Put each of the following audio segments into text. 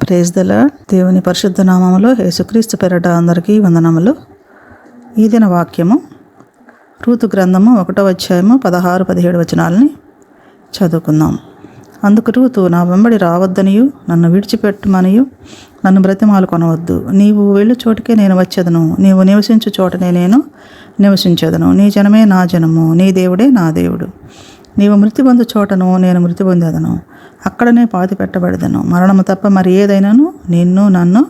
Praise దల దేవుని పరిశుద్ధ నామములో యేసుక్రీస్తు పెరట అందరికీ వందనములు. ఈ దిన వాక్యము రూతు గ్రంథము ఒకటో అధ్యాయము పదహారు పదిహేడు వచనాలని చదువుకుందాం. అందుకు రూతు నా వెంబడి రావద్దనియు నన్ను విడిచిపెట్టుమనియు నన్ను బ్రతిమాలు కొనవద్దు. నీవు వెళ్ళు చోటుకే నేను వచ్చేదను. నీవు నివసించు చోటనే నేను నివసించేదను. నీ జనమే నా జనము. నీ దేవుడే నా దేవుడు. నీవు మృతి పొందు చోటను నేను మృతి పొందేదను. అక్కడనే పాతి పెట్టబడదను. మరణము తప్ప మరి ఏదైనాను నిన్ను నన్ను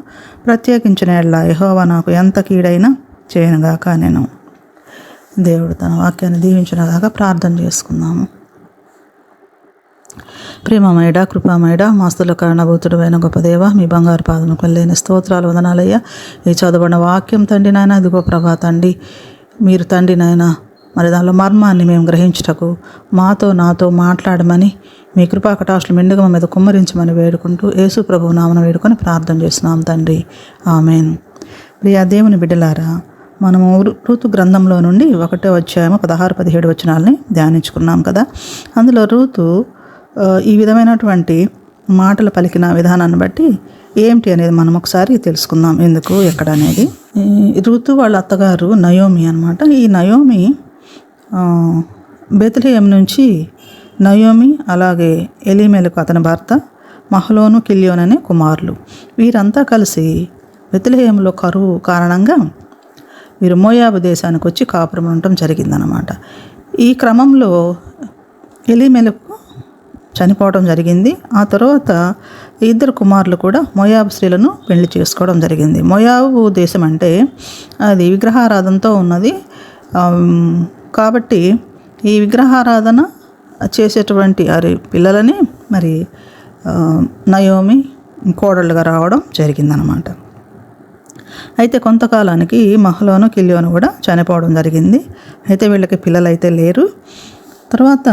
ప్రత్యేకించిన ఎడ్ల యెహోవా నాకు ఎంత కీడైనా చేయనుగాక నేను. దేవుడు తన వాక్యాన్ని దీవించినగాక ప్రార్థన చేసుకుందాము. ప్రేమమైడ కృపామైడ మాస్తుల కారణభూతుడు అయిన గొప్పదేవ మీ బంగారు పాదను కొల్లేని స్తోత్రాలు వదనాలయ్యా. ఈ చదవబడిన వాక్యం తండ్రి నాయన ఇదిగో ప్రభా తండ్రి మీరు తండ్రి నాయన మరి దానిలో మర్మాన్ని మేము గ్రహించుటకు మాతో నాతో మాట్లాడమని మీ కృపా మెండుగా మీద కుమ్మరించమని వేడుకుంటూ యేసు ప్రభు నామన వేడుకొని ప్రార్థన చేస్తున్నాం తండ్రి. ఆమెన్. ప్రియా దేవుని బిడ్డలారా మనము ఋతు గ్రంథంలో నుండి ఒకటో అధ్యాయము పదహారు పదిహేడు వచనాలని ధ్యానించుకున్నాం కదా. అందులో ఋతు ఈ విధమైనటువంటి మాటలు పలికిన విధానాన్ని బట్టి ఏమిటి అనేది మనం ఒకసారి తెలుసుకుందాం. ఎందుకు ఎక్కడ అనేది? ఋతు వాళ్ళ అత్తగారు నయోమి అనమాట ఈ నయోమి ఆ, నుంచి నయోమి అలాగే ఎలిమేలకు అతని భర్త మహలోను కిల్యోన్ అనే కుమారులు. వీరంతా కలిసి బెత్లెహేంలో కరువు కారణంగా వీరు మోయాబు దేశానికి వచ్చి కాపురం ఉండటం జరిగిందనమాట ఈ క్రమంలో ఎలిమెలకు చనిపోవడం జరిగింది. ఆ తర్వాత ఇద్దరు కుమారులు కూడా మోయాబు స్త్రీలను పెళ్ళి చేసుకోవడం జరిగింది. మోయాబు దేశం అంటే అది విగ్రహారాధనతో ఉన్నది. కాబట్టి ఈ విగ్రహారాధన చేసేటువంటి వారి పిల్లలని మరి నయోమి కోడళ్ళుగా రావడం జరిగిందనమాట అయితే కొంతకాలానికి మహలోను కిల్యోను కూడా చనిపోవడం జరిగింది. అయితే వీళ్ళకి పిల్లలు అయితే లేరు. తర్వాత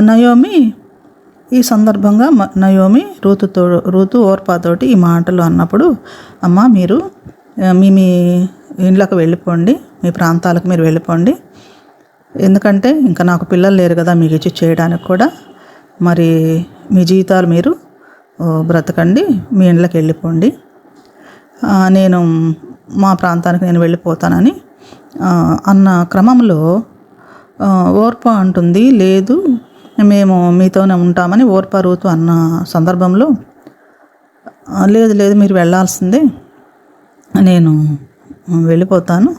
నయోమి ఈ సందర్భంగా మ- నయోమి రూతుతో రూతు ఓర్పాతోటి ఈ మాటలు అన్నప్పుడు అమ్మ మీరు మీ మీ ఇండ్లకు వెళ్ళిపోండి మీ ప్రాంతాలకు మీరు వెళ్ళిపోండి. ఎందుకంటే ఇంకా నాకు పిల్లలు లేరు కదా మీకు ఇచ్చి చేయడానికి కూడా. మరి మీ జీవితాలు మీరు బ్రతకండి మీ ఇండ్లకు వెళ్ళిపోండి. నేను మా ప్రాంతానికి నేను వెళ్ళిపోతానని అన్న క్రమంలో ఓర్ప అంటుంది లేదు మేము మీతోనే ఉంటామని ఓర్ప రూతు అన్న సందర్భంలో లేదు లేదు మీరు వెళ్ళాల్సిందే. నేను వెళ్ళిపోతాను.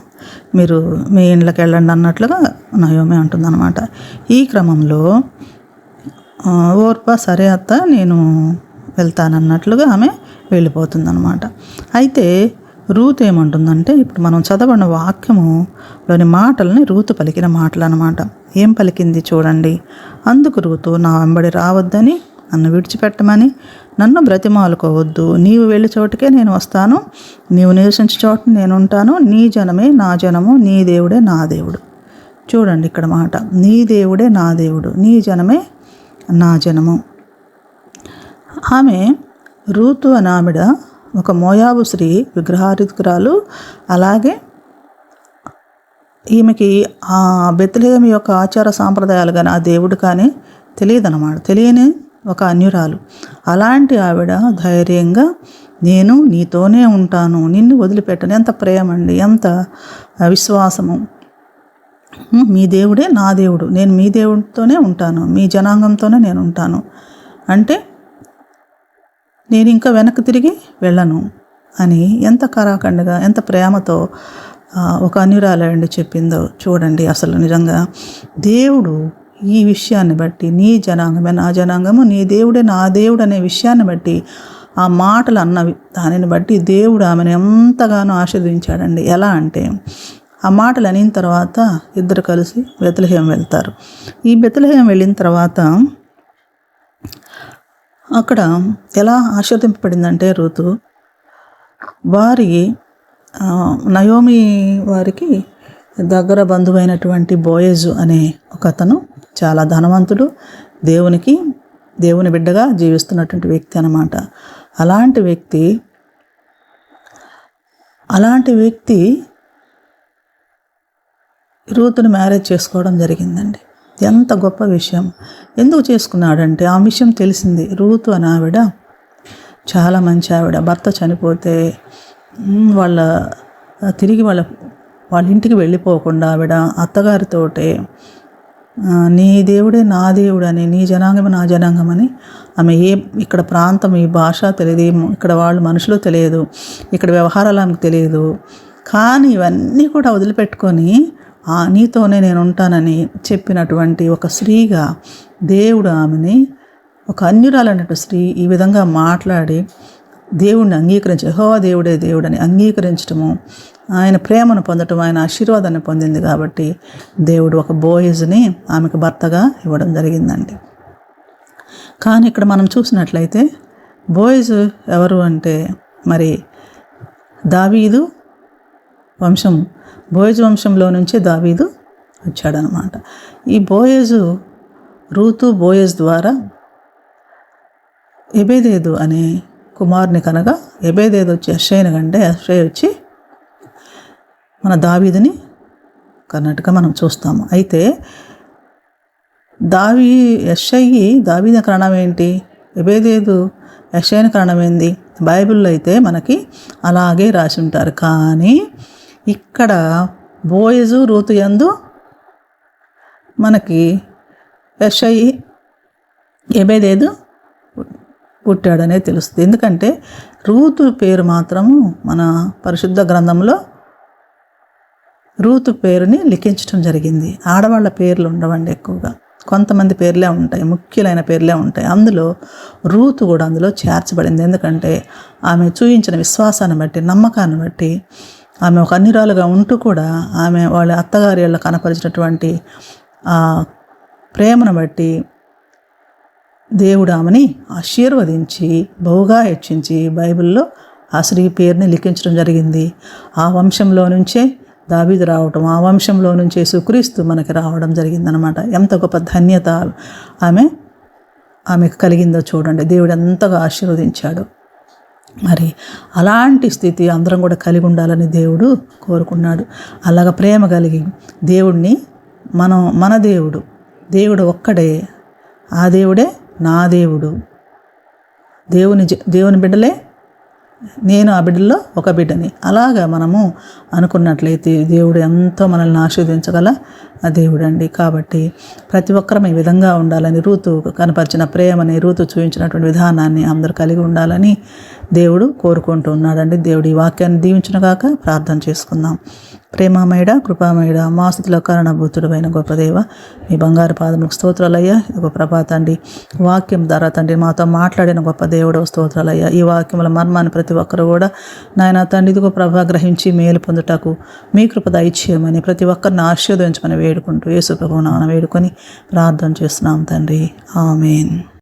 మీరు మీ ఇండ్లకి వెళ్ళండి అన్నట్లుగా నయోమి అంటుందన్నమాట. ఈ క్రమంలో ఓర్పా సరే అత్త నేను వెళ్తానన్నట్లుగా ఆమె వెళ్ళిపోతుందన్నమాట. అయితే రూత్ ఏమంటుందంటే ఇప్పుడు మనం చదవని వాక్యములోని మాటల్ని రూతు పలికిన మాటలు అనమాట ఏం పలికింది చూడండి. అందుకు రూతు నా వెంబడి రావద్దని నన్ను విడిచిపెట్టమని నన్ను బ్రతిమాలుకోవద్దు. నీవు వెళ్ళి చోటుకే నేను వస్తాను. నీవు నివసించే చోట నేను ఉంటాను. నీ జనమే నా జనము. నీ దేవుడే నా దేవుడు. చూడండి ఇక్కడ మాట. నీ దేవుడే నా దేవుడు. నీ జనమే నా జనము. ఆమె రూతు అనామిడ ఒక మోయాబు స్త్రీ విగ్రహారితురాలు అలాగే ఈమెకి ఆ బెత్లహేమి యొక్క ఆచార సాంప్రదాయాలు కానీ ఆ దేవుడు కానీ తెలియదన్నమాట. తెలియని ఒక అన్యురాలు. అలాంటి ఆవిడ ధైర్యంగా నేను నీతోనే ఉంటాను నిన్ను వదిలిపెట్టను. ఎంత ప్రేమ అండి ఎంత విశ్వాసము మీ దేవుడే నా దేవుడు. నేను మీ దేవుడితోనే ఉంటాను. మీ జనాంగంతోనే నేను ఉంటాను. అంటే నేను ఇంకా వెనక్కి తిరిగి వెళ్ళను అని ఎంత కరాఖండగా ఎంత ప్రేమతో ఒక అన్యురాలండి చెప్పిందో చూడండి అసలు నిజంగా. దేవుడు ఈ విషయాన్ని బట్టి నీ జనాంగమే నా జనాంగము నీ దేవుడే నా దేవుడు అనే విషయాన్ని బట్టి ఆ మాటలు అన్నవి దానిని బట్టి దేవుడు ఆమెను ఎంతగానో ఆశీర్వదించాడండి. ఎలా అంటే ఆ మాటలు అనిన తర్వాత ఇద్దరు కలిసి బెతలహేం వెళ్తారు. ఈ బెతలహేం వెళ్ళిన తర్వాత అక్కడ ఎలా ఆశీర్దింపబడిందంటే ఋతు వారి నయోమి వారికి దగ్గర బంధువైనటువంటి బోయజు అనే ఒక అతను చాలా ధనవంతుడు దేవునికి దేవుని బిడ్డగా జీవిస్తున్నటువంటి వ్యక్తి అన్నమాట. అలాంటి వ్యక్తి అలాంటి వ్యక్తి రూతుని మ్యారేజ్ చేసుకోవడం జరిగిందండి. ఎంత గొప్ప విషయం. ఎందుకు చేసుకున్నాడంటే ఆ విషయం తెలిసింది. రూతు అని ఆవిడ చాలా మంచి ఆవిడ. భర్త చనిపోతే వాళ్ళ తిరిగి వాళ్ళ వాళ్ళ ఇంటికి వెళ్ళిపోకుండా ఆవిడ అత్తగారితోటే నీ దేవుడే నా దేవుడు అని నీ జనాంగం నా జనాంగం అని ఆమె ఏ ఇక్కడ ప్రాంతం ఈ భాష తెలియదు ఇక్కడ వాళ్ళు మనుషులు తెలియదు ఇక్కడ వ్యవహారాలు ఆమెకు తెలియదు. కానీ ఇవన్నీ కూడా వదిలిపెట్టుకొని ఆ నీతోనే నేను ఉంటానని చెప్పినటువంటి ఒక స్త్రీగా దేవుడు ఆమెని ఒక అన్యురాలన్నట్టు స్త్రీ ఈ విధంగా మాట్లాడి దేవుడిని అంగీకరించి హో దేవుడే దేవుడని అంగీకరించటము ఆయన ప్రేమను పొందటం ఆయన ఆశీర్వాదాన్ని పొందింది కాబట్టి దేవుడు ఒక బోయిజ్ని ఆమెకు భర్తగా ఇవ్వడం జరిగిందండి. కానీ ఇక్కడ మనం చూసినట్లయితే బోయిజ్ ఎవరు అంటే మరి దావీదు వంశం బోయజ్ వంశంలో నుంచి దావీదు వచ్చాడనమాట. ఈ బోయజు రూతు బోయజ్ ద్వారా ఎబేదేదు అనే కుమారుని కనుక ఎబేదేది వచ్చి అశ్రయ్యని కంటే అశ్రయ్య వచ్చి మన దావీదుని కన్నట్టుగా మనం చూస్తాము. అయితే దావి ఎస్ఐ దావీద కారణం ఏంటి? ఎబేదేదు యషయ్యని కారణం ఏంది? బైబిల్లో అయితే మనకి అలాగే రాసి ఉంటారు. కానీ ఇక్కడ బోయజు రూతు యందు మనకి ఎస్ఐ ఎబేదేదు పుట్టాడనే తెలుస్తుంది. ఎందుకంటే రూతు పేరు మాత్రము మన పరిశుద్ధ గ్రంథంలో రూతు పేరుని లిఖించడం జరిగింది. ఆడవాళ్ళ పేర్లు ఉండవండి ఎక్కువగా. కొంతమంది పేర్లే ఉంటాయి ముఖ్యులైన పేర్లే ఉంటాయి. అందులో రూతు కూడా అందులో చేర్చబడింది. ఎందుకంటే ఆమె చూయించిన విశ్వాసాన్ని బట్టి నమ్మకాన్ని బట్టి ఆమె ఒక అన్నిరాలుగా ఉంటూ కూడా ఆమె వాళ్ళ అత్తగారి వాళ్ళు కనపరిచినటువంటి ప్రేమను బట్టి దేవుడు ఆమెని ఆశీర్వదించి బహుగా హెచ్చించి బైబిల్లో ఆ స్త్రీ పేరుని లిఖించడం జరిగింది. ఆ వంశంలో నుంచే దావీదు రావటం ఆ వంశంలో నుంచే సుక్రీస్తు మనకి రావడం జరిగిందనమాట ఎంత గొప్ప ధన్యత ఆమె ఆమెకు కలిగిందో చూడండి. దేవుడు ఎంతగా ఆశీర్వదించాడు. మరి అలాంటి స్థితి అందరం కూడా కలిగి ఉండాలని దేవుడు కోరుకున్నాడు. అలాగ ప్రేమ కలిగి దేవుడిని మనం మన దేవుడు దేవుడు ఒక్కడే ఆ దేవుడే నా దేవుడు. దేవుని జ- దేవుని బిడ్డలే నేను ఆ బిడ్డల్లో ఒక బిడ్డని. అలాగా మనము అనుకున్నట్లయితే దేవుడు ఎంతో మనల్ని ఆస్వాదించగల ఆ దేవుడు అండి కాబట్టి ప్రతి ఒక్కరం ఈ విధంగా ఉండాలని రూతు కనపరిచిన ప్రేమని రూతు చూపించినటువంటి విధానాన్ని అందరూ కలిగి ఉండాలని దేవుడు కోరుకుంటూ ఉన్నాడండి. ఈ వాక్యాన్ని దీవించిన కాక ప్రార్థన చేసుకుందాం. ప్రేమామయుడ కృపామయుడ మాసుతుల కారణభూతుడమైన గొప్ప దేవ మీ బంగారు పాదములకు స్తోత్రాలయ్యా. ఇదిగో ప్రభా తండ్రి వాక్యం ధర తండ్రి మాతో మాట్లాడిన గొప్ప దేవుడు స్తోత్రాలయ్యా. ఈ వాక్యముల మర్మాన్ని ప్రతి ఒక్కరు కూడా నాయన తండ్రి ఇదిగో ప్రభా గ్రహించి మేలు పొందుటకు మీ కృప దయచేయమని ప్రతి ఒక్కరిని ఆశీర్వదించమని వేడుకుంటూ యేసు ప్రభువు వేడుకొని ప్రార్థన చేస్తున్నాం తండ్రి. ఆమెన్.